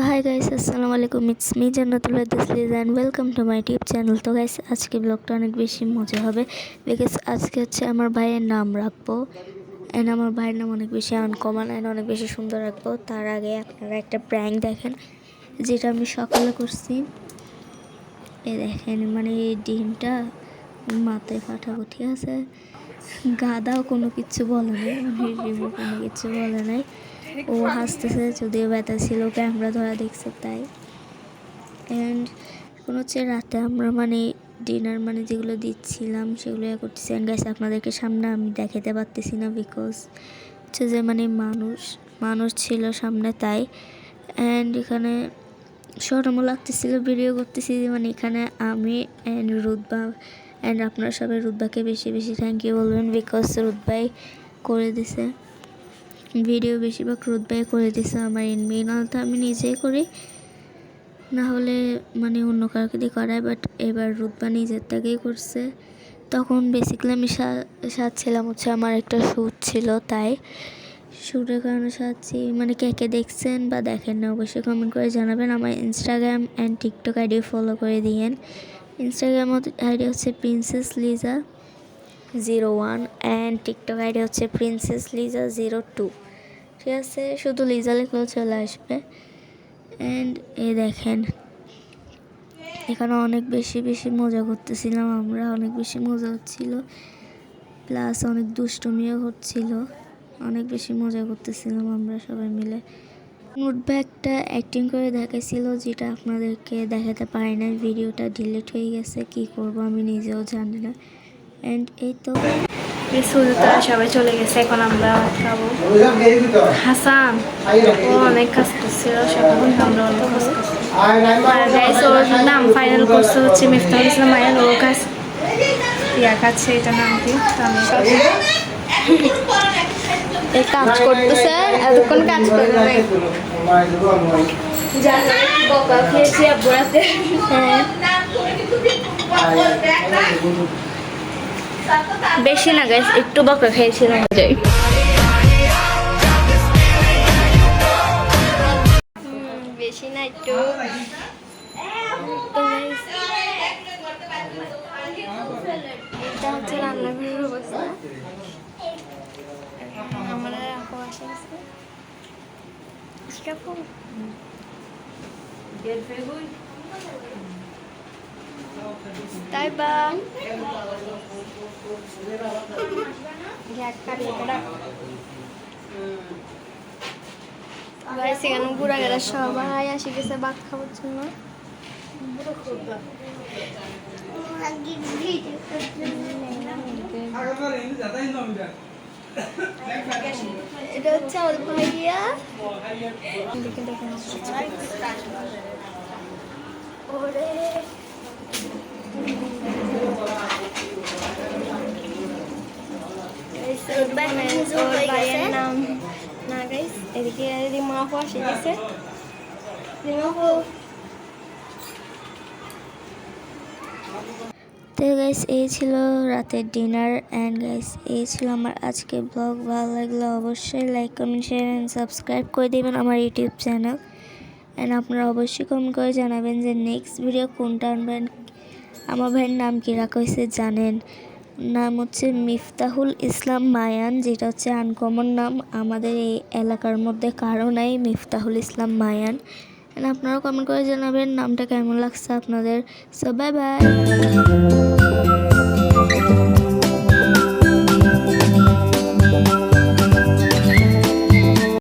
আসসালামু আলাইকুম it's me Jannatul দিসলিজ and welcome to my tube channel তো গাইস আজকে ব্লগটা অনেক বেশি মজা হবে। বিকজ আজকে হচ্ছে আমার ভাইয়ের নাম রাখব। অ্যান্ড আমার ভাইয়ের নাম অনেক বেশি আনকমন অ্যান্ড অনেক বেশি সুন্দর রাখব। তার আগে আপনারা একটা প্র্যাঙ্ক দেখেন, যেটা আমি সকালে করছি। এ দেখেন মানে এই ডিমটা মাথায় ফাটাবো, ঠিক আছে? গাদাও কোনো কিছু বলে নাই মানে রিমু কোনো কিছু বলে নাই। ও হাসতেছে, যদিও ব্যথা ছিল, ক্যামেরা ধরা দেখছে তাই। অ্যান্ড কোনো হচ্ছে রাতে আমরা মানে ডিনার মানে যেগুলো দিচ্ছিলাম, সেগুলো ইয়ে করতেছি। অ্যান্ড গাইস আপনাদেরকে সামনে আমি দেখাতে পারতেছি না বিকজ হচ্ছে যে মানে মানুষ মানুষ ছিল সামনে তাই। অ্যান্ড এখানে সরমও লাগতেছিল ভিডিও করতেছি যে মানে এখানে আমি অ্যান্ড রুদবা। অ্যান্ড আপনারা সবাই রুদবাকে বেশি বেশি থ্যাংক ইউ বলবেন বিকজ রুদবাই করে দিছে। ভিডিও বেশিরভাগ রোদ ব্যয় করে দিছে আমার এনবি নাহলে তো আমি নিজেই করি। না হলে মানে অন্য কাউকে দিয়ে করায় বাট এবার রুদবা নিজের থেকেই করছে। তখন বেসিক্যালি আমি সাজছিলাম হচ্ছে আমার একটা শ্যুট ছিল তাই। শ্যুটের কারণে সাজছি। মানে কে কে দেখছেন বা দেখেন না অবশ্যই কমেন্ট করে জানাবেন। আমার Instagram and TikTok ID follow করে দিয়েন। ইনস্টাগ্রাম আইডি হচ্ছে princess Liza zero one and TikTok ID হচ্ছে প্রিন্সেস লিজা জিরো টু। ঠিক আছে? শুধু লিজা লিখলেও চলে আসবে। অ্যান্ড এ দেখেন, এখানে অনেক বেশি বেশি মজা করতেছিলাম আমরা, অনেক বেশি মজা হচ্ছিল। প্লাস অনেক দুষ্টুমিও হচ্ছিল। অনেক বেশি মজা করতেছিলাম আমরা সবাই মিলে। একটা অ্যাক্টিং করে দেখাইছিল, যেটা আপনাদেরকে দেখাতে পারি না ভিডিওটা ডিলিট হয়ে গেছে, কি করব আমি নিজেও জানি না। অ্যান্ড এই তো সুলতান সবাই চলে গেছে এখন আমরা খাব। হাসান ও অনেক কাজ করছিল সবাই আমরা অনেক কাজ করছি। ওর নাম ফাইনাল করছে হচ্ছে মিফতাহুল ইসলাম মায়ের ও কাজ ইয়া এটা নাম কি? আমি এই কাজ করতেছে এতক্ষণ কাজ করবে বকা খেয়েছি আব্বুরাতে হ্যাঁ। বেশি না গাইস একটু বকা খেয়েছিলাম। যাই। বেশি না একটু। এটা হচ্ছে রান্নাঘরের অবস্থা। আমার আপু আসে গেছে আপু তাই বা। ভাই সেখানে সবাই আসে গেছে ভাত খাওয়ার জন্য এটা হচ্ছে আমাদের ভাইয়া ওরে ওর ভাইয়ের নাম না গাইস এদিকে রিমাহু আসে গেছে রিমাহু তো গাইস এই ছিল রাতের ডিনার অ্যান্ড গাইস এই ছিল আমার আজকে ব্লগ ভালো লাগলে অবশ্যই like comment share and subscribe করে দেবেন আমার ইউটিউব চ্যানেল অ্যান্ড আপনারা অবশ্যই কমেন্ট করে জানাবেন যে নেক্সট ভিডিও কোনটা আনবেন আমার ভাইয়ের নাম কী রাখা হয়েছে জানেন নাম হচ্ছে মিফতাহুল ইসলাম মায়ান, যেটা হচ্ছে আনকমন নাম। আমাদের এই এলাকার মধ্যে কারও নাই মিফতাহুল ইসলাম মায়ান। আপনারাও কমেন্ট করে জানাবেন, নামটা কেমন লাগছে আপনাদের। So bye bye